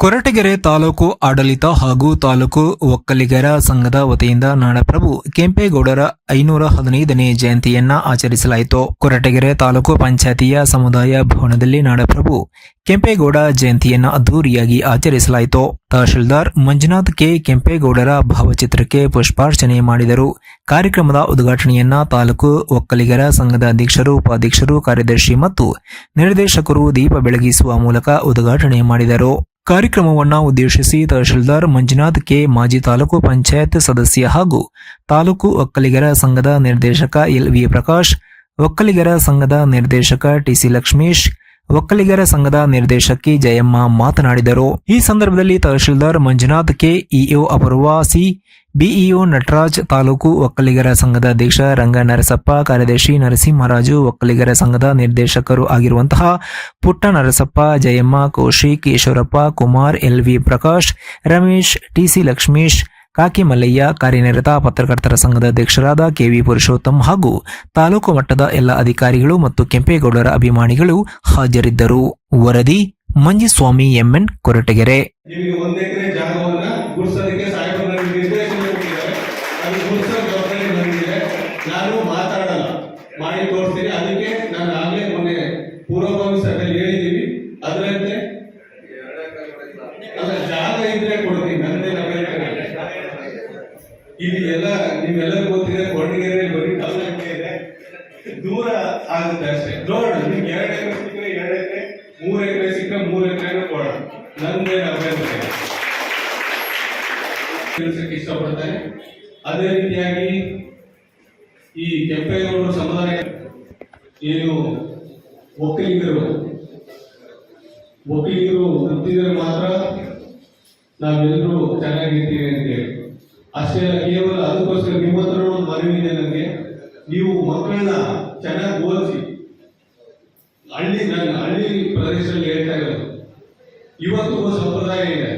ಕೊರಟಗೆರೆ ತಾಲೂಕು ಆಡಳಿತ ಹಾಗೂ ತಾಲೂಕು ಒಕ್ಕಲಿಗರ ಸಂಘದ ವತಿಯಿಂದ ನಾಡಪ್ರಭು ಕೆಂಪೇಗೌಡರ ಐನೂರ ಹದಿನೈದನೇ ಜಯಂತಿಯನ್ನ ಆಚರಿಸಲಾಯಿತು. ಕೊರಟಗೆರೆ ತಾಲೂಕು ಪಂಚಾಯತಿಯ ಸಮುದಾಯ ಭವನದಲ್ಲಿ ನಾಡಪ್ರಭು ಕೆಂಪೇಗೌಡ ಜಯಂತಿಯನ್ನ ಅದ್ದೂರಿಯಾಗಿ ಆಚರಿಸಲಾಯಿತು. ತಹಶೀಲ್ದಾರ್ ಮಂಜುನಾಥ್ ಕೆ. ಕೆಂಪೇಗೌಡರ ಭಾವಚಿತ್ರಕ್ಕೆ ಪುಷ್ಪಾರ್ಚನೆ ಮಾಡಿದರು. ಕಾರ್ಯಕ್ರಮದ ಉದ್ಘಾಟನೆಯನ್ನ ತಾಲೂಕು ಒಕ್ಕಲಿಗರ ಸಂಘದ ಅಧ್ಯಕ್ಷರು, ಉಪಾಧ್ಯಕ್ಷರು, ಕಾರ್ಯದರ್ಶಿ ಮತ್ತು ನಿರ್ದೇಶಕರು ದೀಪ ಬೆಳಗಿಸುವ ಮೂಲಕ ಉದ್ಘಾಟನೆ ಮಾಡಿದರು. ಕಾರ್ಯಕ್ರಮವನ್ನು ಉದ್ದೇಶಿಸಿ ತಹಶೀಲ್ದಾರ್ ಮಂಜುನಾಥ್ ಕೆ ಮಾಜಿ ತಾಲೂಕು ಪಂಚಾಯತ್ ಸದಸ್ಯ ಹಾಗೂ ತಾಲೂಕು ಒಕ್ಕಲಿಗರ ಸಂಘದ ನಿರ್ದೇಶಕ ಎಲ್ ವಿ ಪ್ರಕಾಶ್, ಒಕ್ಕಲಿಗರ ಸಂಘದ ನಿರ್ದೇಶಕ ಟಿಸಿ ಲಕ್ಷ್ಮೀಶ್, ಒಕ್ಕಲಿಗರ ಸಂಘದ ನಿರ್ದೇಶಕಿ ಜಯಮ್ಮ ಮಾತನಾಡಿದರು. ಈ ಸಂದರ್ಭದಲ್ಲಿ tahsildar Manjunath K EO Apoorva C BEO Nataraj taluk ಒಕ್ಕಲಿಗರ ಸಂಘದ ಅಧ್ಯಕ್ಷ ರಂಗ ನರಸಪ್ಪ ಕಾರ್ಯದರ್ಶಿ ನರಸಿಂಹರಾಜು, ಒಕ್ಕಲಿಗರ ಸಂಘದ ನಿರ್ದೇಶಕರು ಆಗಿರುವಂತಹ Putta Narasappa Jayamma Kaushik Eshwarappa Kumar L V Prakash, Ramesh, TC Lakshmish Kaki Mallayya ಕಾರ್ಯನಿರತ ಪತ್ರಕರ್ತರ ಸಂಘದ ಅಧ್ಯಕ್ಷರಾದ ಕೆವಿ ಪುರುಷೋತ್ತಮ್ ಹಾಗೂ ತಾಲೂಕು ಮಟ್ಟದ ಎಲ್ಲ ಅಧಿಕಾರಿಗಳು ಮತ್ತು ಕೆಂಪೇಗೌಡರ ಅಭಿಮಾನಿಗಳು ಹಾಜರಿದ್ದರು. ವರದಿ ಮಂಜಿಸ್ವಾಮಿ ಎಂಎನ್ ಕೊರಟಗೆರೆ ನಿಮಗೆ ಒಂದ್ ಎಕರೆ ಜಾಗವನ್ನ ಗುಡ್ಸೋದಕ್ಕೆ ಸಾಹೇಬರು ನನಗೆ ನಿರ್ದೇಶನ ಕೊಟ್ಟಿದ್ದಾರೆ ಅದು ಗುಡ್ಸೋ ಜವಾಬ್ದಾರಿ ನನಗಿದೆ ನಾನು ಮಾತಾಡಲ್ಲ ಮಾಡಿ ತೋರಿಸ್ತೀನಿ. ಅದಕ್ಕೆ ನಾನು ಆಗ್ಲೇ ಮೊನ್ನೆ ಪೂರ್ವಭಾವಿ ಸಭೆಯಲ್ಲಿ ಹೇಳಿದೀವಿ ಅದರಂತೆ ಅಲ್ಲ, ಜಾಗ ಇದ್ರೆ ಕೊಡ್ತೀನಿ. ನನ್ನದೇ ಇಲ್ಲಿ ಎಲ್ಲ, ನೀವೆಲ್ಲರೂ ಗೊತ್ತಿದೆ ಕೊರಟಗೆರೆ ಬರೀ ಕಲ್ಲಂಗಡಿ ಇದೆ. ದೂರ ಆಗುತ್ತೆ ಅಷ್ಟೇ. ನೋಡೋಣ, ನಿಮ್ಗೆ ಎರಡು ಎಕರೆ ಸಿಕ್ಕರೆ ಎರಡು ಎಕರೆ, ಮೂರು ಎಕರೆ ಸಿಕ್ಕರೆ ಮೂರು ಎಕರೆ ಕೊಡೋಣ. ನಂದೇ ಅಭ್ಯಂತರ ಇಷ್ಟಪಡ್ತಾರೆ. ಅದೇ ರೀತಿಯಾಗಿ ಈ ಕೆಂಪೇಗೌಡರ ಸಮುದಾಯ ಏನು ಒಕ್ಕಲಿಗರು? ಒಕ್ಕಲಿಗರು ಹುಟ್ಟಿದರೆ ಮಾತ್ರ ನಾವೆಲ್ಲರೂ ಚೆನ್ನಾಗಿರ್ತೀವಿ ಅಂತೇಳಿ. ಅಷ್ಟೇ ಕೇವಲ ಅದಕ್ಕೋಸ್ಕರ ನಿಮ್ಮ ಹತ್ರ ಒಂದು ಮನವಿ ನನಗೆ. ನೀವು ಮಕ್ಕಳನ್ನ ಚೆನ್ನಾಗಿ ಓದಿಸಿ. ಹಳ್ಳಿ ನನ್ನ ಹಳ್ಳಿ ಪ್ರದೇಶದಲ್ಲಿ ಹೇಳ್ತಾ ಇರೋದು. ಇವತ್ತು ಸಂಪ್ರದಾಯ ಇದೆ.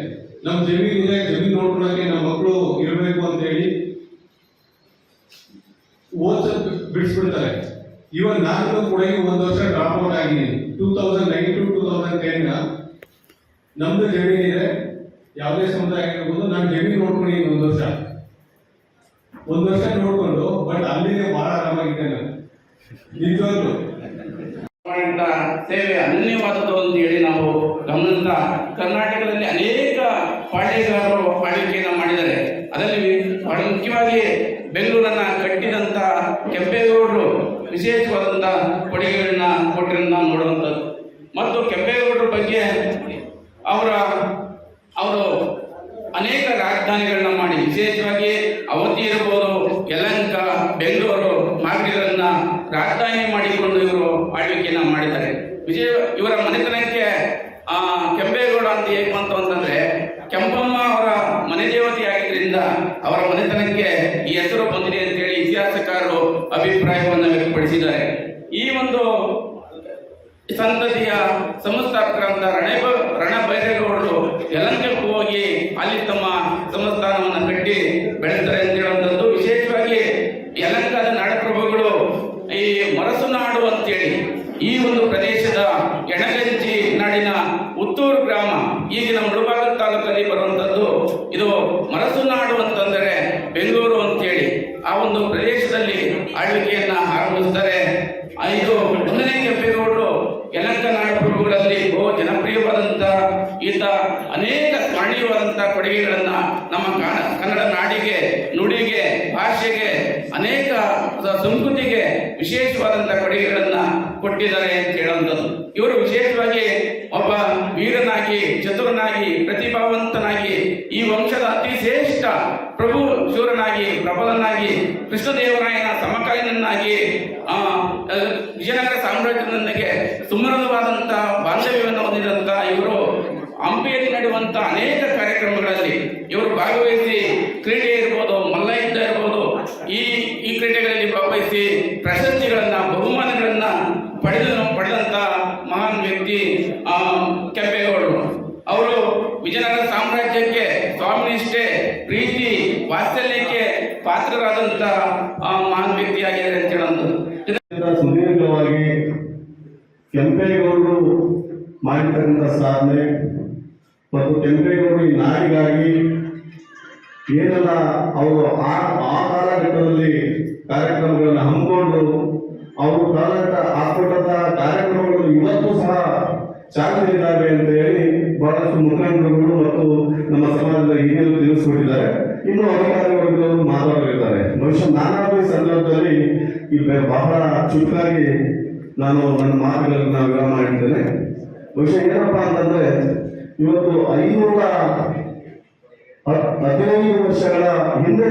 ನಮ್ಮ ಜಮೀನಿದೆ, ಜಮೀನು ಜಮೀನ್ ನೋಡ್ಕೊಳಕ್ಕೆ ನಮ್ಮ ಮಕ್ಕಳು ಇರಬೇಕು ಅಂತ ಹೇಳಿ ಓದ್ಸಕ್ ಬಿಡಿಸ್ಬಿಡ್ತಾರೆ. ಇವನ್ ನಾನು ಕೂಡ ಒಂದು ವರ್ಷ ಡ್ರಾಪ್ ಔಟ್ ಆಗಿದ್ದೀನಿ. Two thousand nine to two thousand ten ನಮ್ದು ಜಮೀನ್ ಇದೆ. ಯಾವುದೇ ಸಮುದಾಯ ಆಗಿರ್ಬೋದು, ನಾನು ಜಮೀನ್ ನೋಡ್ಕೊಂಡಿದ್ದೀನಿ ಒಂದು ವರ್ಷ. ಒಂದು ವರ್ಷ ನೋಡ್ಕೊಂಡು ಬಟ್ ಅಲ್ಲಿಗೆ ಬಹಳ ಆರಾಮಾಗಿದೆ ನಾನು. ನಿಜವಾಗ್ಲು. ಸೇವೆ ಅನನ್ಯವಾದದ್ದು ಅಂತ ಹೇಳಿ ನಾವು ಗಮನಿಸ್ತಾ ಕರ್ನಾಟಕದಲ್ಲಿ ಅನೇಕ ಪಾಳ್ಯಗಾರರು ಆಳ್ವಿಕೆಯನ್ನು ಮಾಡಿದ್ದಾರೆ. ಅದರಲ್ಲಿ ಮುಖ್ಯವಾಗಿ ಬೆಂಗಳೂರನ್ನ ಕೆಂಪೇಗೌಡರು ವಿಶೇಷವಾದಂಥ ಕೊಡುಗೆಗಳನ್ನ ಕೊಟ್ಟಿರೋದನ್ನ ನೋಡುವಂಥದ್ದು. ಮತ್ತು ಕೆಂಪೇಗೌಡರ ಬಗ್ಗೆ ಅವರ, ಅವರು ಅನೇಕ ರಾಜಧಾನಿಗಳನ್ನ ಮಾಡಿ, ವಿಶೇಷವಾಗಿ ಅವಧಿ ಇರಬಹುದು ಯಲಂಕ, ಬೆಂಗಳೂರು ಮಾರ್ಗಗಳನ್ನ ರಾಜಧಾನಿ ಮಾಡಿಕೊಂಡು ಇವರು ಆಳ್ವಿಕೆಯನ್ನ ಮಾಡಿದ್ದಾರೆ. ವಿಜಯ ಇವರ ಮನೆತನಕ್ಕೆ ಕೆಂಪೇಗೌಡ ಅಂತ ಹೇಗೆ ಅಂತಂದ್ರೆ ಕೆಂಪಮ್ಮ ಅವರ ಮನೆ ದೇವತೆ ಆಗಿದ್ರಿಂದ ಅವರ ಮನೆತನಕ್ಕೆ ಈ ಹೆಸರು ಬಂದಿದೆ ಅಂತೇಳಿ ಇತಿಹಾಸಕಾರರು ಅಭಿಪ್ರಾಯವನ್ನು ವ್ಯಕ್ತಪಡಿಸಿದ್ದಾರೆ ಈ ಒಂದು ಸಂತತಿಯ ಸಂಸ್ಥಾಪಕರಂತ ರಣಬ ರಣಬೈರೇಗೌಡರು ಯಲಂಕಕ್ಕೆ ಹೋಗಿ ಅಲ್ಲಿ ತಮ್ಮ ಸಂಸ್ಥಾನವನ್ನು ಕಟ್ಟಿ ಬೆಳೆಸ್ತಾರೆ ಅಂತ ಹೇಳುವಂಥದ್ದು ವಿಶೇಷವಾಗಿ ಯಲಂಕದ ನಾಡಪ್ರಭುಗಳು ಈ ಮರಸು ನಾಡು ಅಂತೇಳಿ ಈ ಒಂದು ಪ್ರದೇಶದ ಎಣಗಂಚಿ ನಾಡಿನ ಉತ್ತೂರು ಗ್ರಾಮ ಈಗಿನ ಮುಳಬಾಗ ತಾಲೂಕಲ್ಲಿ ಬರುವಂಥದ್ದು ಇದು ಮರಸು ನಾಡು ಅಂತಂದರೆ ಬೆಂಗಳೂರು ಅಂತೇಳಿ ಆ ಒಂದು ಪ್ರದೇಶದಲ್ಲಿ ಆಳ್ವಿಕೆಯನ್ನ ಆರಂಭಿಸ್ತಾರೆ ಆ ಇದು ಒಂದನೇ ಕೆಂಪೇಗೌಡರು ಯಲಂಕ ನಾಡಪ್ರಭುಗಳಲ್ಲಿ ಬಹು ಜನಪ್ರಿಯವಾದಂತಹ ಈತ ಅನೇಕ ಕಾಣೀಯವಾದಂತಹ ಕೊಡುಗೆಗಳನ್ನ ನಮ್ಮ ಕನ್ನಡ ನಾಡಿಗೆ, ನುಡಿಗೆ, ಭಾಷೆಗೆ, ಅನೇಕ ಸಂಸ್ಕೃತಿಗೆ ವಿಶೇಷವಾದಂತಹ ಕೊಡುಗೆಗಳನ್ನ ಕೊಟ್ಟಿದ್ದಾರೆ ಅಂತ ಹೇಳುವಂಥದ್ದು. ಇವರು ಬಾಂಧವ್ಯವನ್ನು ಹೊಂದಿದಂಥ ಇವರು ಹಂಪಿಯಲ್ಲಿ ನಡೆಯುವಂಥ ಅನೇಕ ಕಾರ್ಯಕ್ರಮಗಳಲ್ಲಿ ಇವರು ಭಾಗವಹಿಸಿ ಕ್ರೀಡೆ ಇರ್ಬೋದು ಮಲ್ಲ ಯುದ್ಧ ಇರ್ಬೋದು ಈ ಈ ಕ್ರೀಡೆಗಳಲ್ಲಿ ಭಾಗವಹಿಸಿ ಪ್ರಶಸ್ತಿಗಳನ್ನ ಬಹುಮಾನಗಳನ್ನ ಪಡೆದ ಪಡೆದಂತ ಮಹಾನ್ ವ್ಯಕ್ತಿ ಕೆಂಪೇಗೌಡರು ಅವರು ವಿಜಯನಗರ ಸಾಮ್ರಾಜ್ಯಕ್ಕೆ ಸ್ವಾಮಿನಿಷ್ಠೆ ಪ್ರೀತಿ ವಾತ್ಸಲ್ಯಕ್ಕೆ ಪಾತ್ರರಾದಂತ ಆ, ಮಹಾನ್ ವ್ಯಕ್ತಿಯಾಗಿದ್ದಾರೆ ಅಂತ ಹೇಳೋದು ಮಾಡಿರ್ತಕ್ಕಂಥ ಸಾಧನೆ, ಮತ್ತು ಕೆಂಪೇಗೌಡರು ಈ ನಾಡಿಗಾಗಿ ಏನೆಲ್ಲ ಅವರು ಆ ಆ ಕಾಲಘಟ್ಟದಲ್ಲಿ ಕಾರ್ಯಕ್ರಮಗಳನ್ನು ಹಮ್ಮಿಕೊಂಡು ಅವರು ಕಾಲಘಟ್ಟ ಹಾಕೊಂಡಂತ ಕಾರ್ಯಕ್ರಮಗಳು ಇವತ್ತು ಸಹ ಚಾಲ್ತಿಯಲ್ಲಿದ್ದಾವೆ ಅಂತ ಹೇಳಿ ಬಹಳಷ್ಟು ಮುಖಂಡರುಗಳು ಮತ್ತು ನಮ್ಮ ಸಮಾಜದ ಹಿರಿಯರು ತಿಳಿಸ್ಕೊಟ್ಟಿದ್ದಾರೆ. ಇನ್ನು ಅಧಿಕಾರಿಗಳು ಮಾತಾಡಲಿದ್ದಾರೆ ಬಹುಶಃ ನಾನಾದ ಸಂದರ್ಭದಲ್ಲಿ ಇಲ್ಲಿ ಬಹಳ ಚುರುಕಾಗಿ ನಾನು ನನ್ನ ಮಾತುಗಳನ್ನು ವಿರಾಮ ಮಾಡಿದ್ದೇನೆ ಬಹುಶಃ ಏನಪ್ಪ ಅಂತಂದ್ರೆ, ಇವತ್ತು ಐನೂರ ಹದಿನೈದು ವರ್ಷಗಳ ಹಿಂದೆ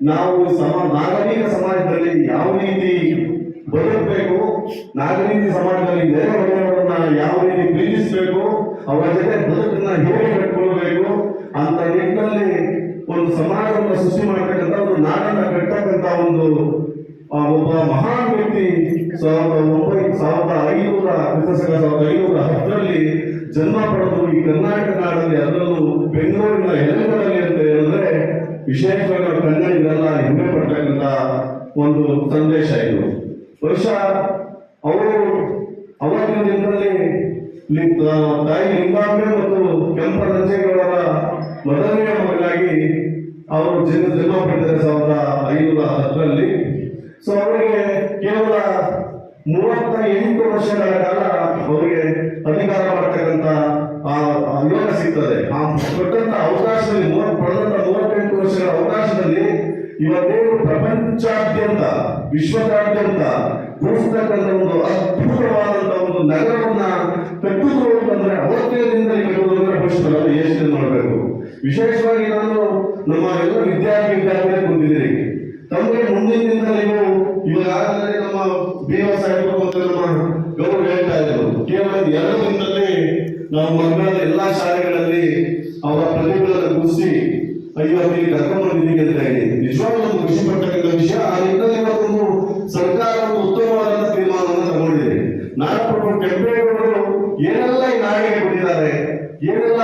ನಾವು ಸಮ, ನಾಗರಿಕ ಸಮಾಜದಲ್ಲಿ ಯಾವ ರೀತಿ ಬದುಕಬೇಕು, ನಾಗರಿಕ ಸಮಾಜದಲ್ಲಿ ನೆರೆಹೊರೆಯವರನ್ನ ಯಾವ ರೀತಿ ಪ್ರೀತಿಸಬೇಕು, ಅವರ ಜೊತೆ ಬದುಕನ್ನ ಹೇಗೆ ಕಟ್ಕೊಳ್ಬೇಕು ಅಂತ ನಿಟ್ಟಿನಲ್ಲಿ ಒಂದು ಸಮಾಜವನ್ನು ಸೃಷ್ಟಿ ಮಾಡ್ತಕ್ಕಂಥ ಒಂದು ನಾಡನ್ನ ಕಟ್ಟತಕ್ಕಂಥ ಒಂದು ಆ, ಒಬ್ಬ ಮಹಾನ್ ವ್ಯಕ್ತಿ ಸಾವಿರದ ಒಂಬೈನೂರ ಸಾವಿರದ ಸಾವಿರದ ಐನೂರ ಹತ್ತರಲ್ಲಿ ಜನ್ಮ ಪಡೆದು ಈ ಕರ್ನಾಟಕ ನಾಡಲ್ಲಿ ಅದರಲ್ಲೂ ಬೆಂಗಳೂರಿನ ಎಲೆಗಳಲ್ಲಿ ಅಂತ ಹೇಳಿದ್ರೆ ವಿಶೇಷವಾಗಿ ನಾವು ಕನ್ನಡಿಗರೆಲ್ಲ ಹೆಮ್ಮೆ ಪಡ್ತಕ್ಕಂಥ ಒಂದು ಸಂದೇಶ ಇದು. ಬಹುಶಃ ಅವರು ಅವತ್ತಿನ ದಿನದಲ್ಲಿ ತಾಯಿ ಲಿಂಗಾಂಬೆ ಮತ್ತು ಕೆಂಪರಂಜೇಗೌಡರ ಮೊದಲನೆಯ ಮಗನಾಗಿ ಅವರು ಜನ್ಮ ಜನ್ಮ ಪಡೆದರೆ ಸಾವಿರದ ಐನೂರ ಹತ್ತರಲ್ಲಿ ಸೊ ಅವರಿಗೆ ಕೇವಲ ಮೂವತ್ತ ಎಂಟು ವರ್ಷಗಳ ಕಾಲ ಅವರಿಗೆ ಅಧಿಕಾರ ಮಾಡ್ತಕ್ಕಂತ ಆ ಯೋಗ ಸಿಗ್ತದೆ. ಆ ಕೊಟ್ಟಂತ ಅವಕಾಶದಲ್ಲಿ ಮೂವತ್ ಪಡೆದಂತ ಮೂವತ್ತೆಂಟು ವರ್ಷಗಳ ಅವಕಾಶದಲ್ಲಿ ಇವತ್ತು ಪ್ರಪಂಚಾದ್ಯಂತ, ವಿಶ್ವದಾದ್ಯಂತ ಗುರುಸ್ತಕ್ಕಂಥ ಒಂದು ಅದ್ಭುತವಾದಂತ ಒಂದು ನಗರವನ್ನ ಕಟ್ಟಿಕೊಳ್ಳುವುದಂದ್ರೆ ಅವತ್ತೇನಿಂದ ಕಟ್ಟುವುದು ಅಂದ್ರೆ ನಾವು ಯೋಚನೆ ಮಾಡಬೇಕು. ವಿಶೇಷವಾಗಿ ನಾನು ನಮ್ಮ ಎಲ್ಲ ವಿದ್ಯಾರ್ಥಿ ವಿದ್ಯಾರ್ಥಿಗಳೇ ಕುಂತಿದ್ದೀರಿ ತಮಗೆ ಮುಂದಿನ ದಿನದಲ್ಲಿ ನೀವು ಇವಾಗಲೇ ನಮ್ಮ ಬಿ ಸಾಹೇಬರು ಮತ್ತು ನಮ್ಮ ಗೌರವ ಹೇಳ್ತಾ ಇದ್ರು ಕೇವಲ ಎರಡು ದಿನದಲ್ಲಿ ನಾವು ಮಕ್ಕಳ ಎಲ್ಲಾ ಶಾಲೆಗಳಲ್ಲಿ ಅವರ ಪ್ರತಿಭೆಗಳನ್ನು ಗುರುತಿಸಿ, ಅಯ್ಯೋ ಕರ್ಕೊಂಡು ಬಂದಿದ್ದೀವಿ ಅಂತ ಹೇಳಿ. ನಿಜವಾಗ್ಲೂ ಒಂದು ಖುಷಿ ಪಡ್ತಕ್ಕಂಥ ವಿಷಯ, ಆ ನಿಟ್ಟಿನಲ್ಲಿ ಇವತ್ತೊಂದು ಸರ್ಕಾರ ಒಂದು ಉತ್ತಮವಾದ ತೀರ್ಮಾನವನ್ನು ತಗೊಂಡಿದೆ. ನಾಡಪ್ರಭು ಕೆಂಪೇಗೌಡರು ಏನೆಲ್ಲ ಈ ನಾಡಿಗೆ ಕೊಟ್ಟಿದ್ದಾರೆ, ಏನೆಲ್ಲ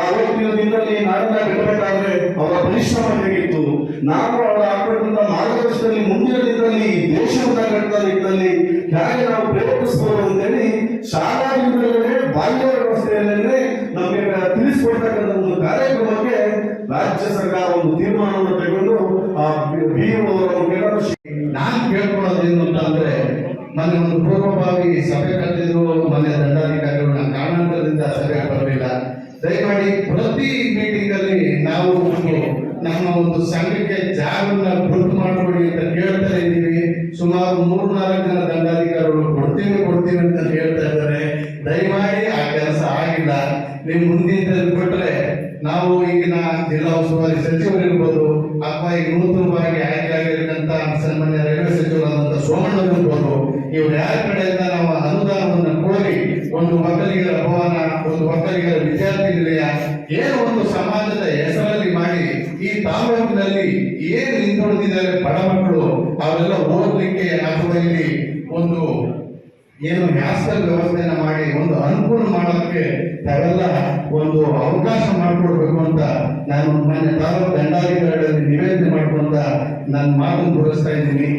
ಅವತ್ತಿನ ದಿನದಲ್ಲಿ ನಾಡಿನ ಕಟ್ಟಬೇಕಾದ್ರೆ ಅವರ ಪರಿಶ್ರಮ ಹೇಗಿತ್ತು, ನಾವು ಅವರ ಹಾಕಿದಂತ ಮಾರ್ಗದರ್ಶನದಲ್ಲಿ ಮುಂದಿನ ದಿನದಲ್ಲಿ ದೇಶವನ್ನ ಕಟ್ಟದ ನಿಟ್ಟಿನಲ್ಲಿ ಹೇಗೆ ನಾವು ಪ್ರಯತ್ನಿಸಬಹುದು ಅಂತೇಳಿ ಶಾಲಾ ದಿನದಲ್ಲೇ ಬಾಲ್ಯ ವ್ಯವಸ್ಥೆಯಲ್ಲೇ ನಮಗೆ ತಿಳಿಸ್ಕೊಡ್ತಕ್ಕಂಥ ಒಂದು ಕಾರ್ಯಕ್ರಮಕ್ಕೆ ರಾಜ್ಯ ಸರ್ಕಾರ ಒಂದು ತೀರ್ಮಾನವನ್ನು ತೆಗೆದು, ಆ ನಾನ್ ಕೇಳ್ಕೊಳ್ಳೋದೇನು ಅಂತ ಅಂದ್ರೆ, ಮೊನ್ನೆ ಒಂದು ಪೂರ್ವಭಾವಿ ಸಭೆ ಕರೆದಿದ್ರು, ಮೊನ್ನೆ ದಂಡಾಧಿಕಾರಿಗಳು ನಾನು ಕಾರಣಾಂತರದಿಂದ ಸಭೆ ಬರಲಿಲ್ಲ. ದಯಮಾಡಿ ಪ್ರತಿ ಮೀಟಿಂಗ್ ಅಲ್ಲಿ ನಾವು ನಮ್ಮ ಒಂದು ಸಂಘಕ್ಕೆ ಜಾಗವನ್ನ ಈಗ ನೂತನವಾಗಿ ಆಯ್ಕೆಯಾಗಿರ್ತಕ್ಕಂಥ ಸನ್ಮಾನ್ಯ ರೈಲ್ವೆ ಸಚಿವರಾದಂಥ ಸೋಮಣ್ಣ ಅವರು, ಇವ್ರ ಯಾರ ಕಡೆಯಿಂದ ನಾವು ಅನುದಾನವನ್ನು ಕೋರಿ ಒಂದು ಮಕ್ಕಳಿಗರ ಭವನ, ಒಂದು ಮಕ್ಕಳಿಗರ ವಿದ್ಯಾರ್ಥಿ ನಿಲಯ ಏನು ಒಂದು ಸಮಾಜದ ಹೆಸರಲ್ಲಿ ಮಾಡಿ ಈ ತಾಲೂಕಿನಲ್ಲಿ ಏನು ಹಿಂದುಳಿದಿದ್ದಾರೆ ಬಡ ಮಕ್ಕಳು, ಅವೆಲ್ಲ ಓದಲಿಕ್ಕೆ ಅಥವಾ ಇಲ್ಲಿ ಒಂದು ಏನು ಹಾಸ್ಟೆಲ್ ವ್ಯವಸ್ಥೆನ ಮಾಡಿ ಒಂದು ಅನುಕೂಲ ಮಾಡೋದಕ್ಕೆ ತಾವೆಲ್ಲ ಒಂದು ಅವಕಾಶ ಮಾಡಿಕೊಡ್ಬೇಕು ಅಂತ ನಾನು ಮಾನ್ಯ ತಾಲೂಕು ದಂಡಾಧಿಕಾರಿಗಳಲ್ಲಿ ನಿವೇದನೆ ಮಾಡ್ಕೊಂತ ನನ್ನ ಮಾತನ್ನು ತೋರಿಸ್ತಾ ಇದ್ದೀನಿ.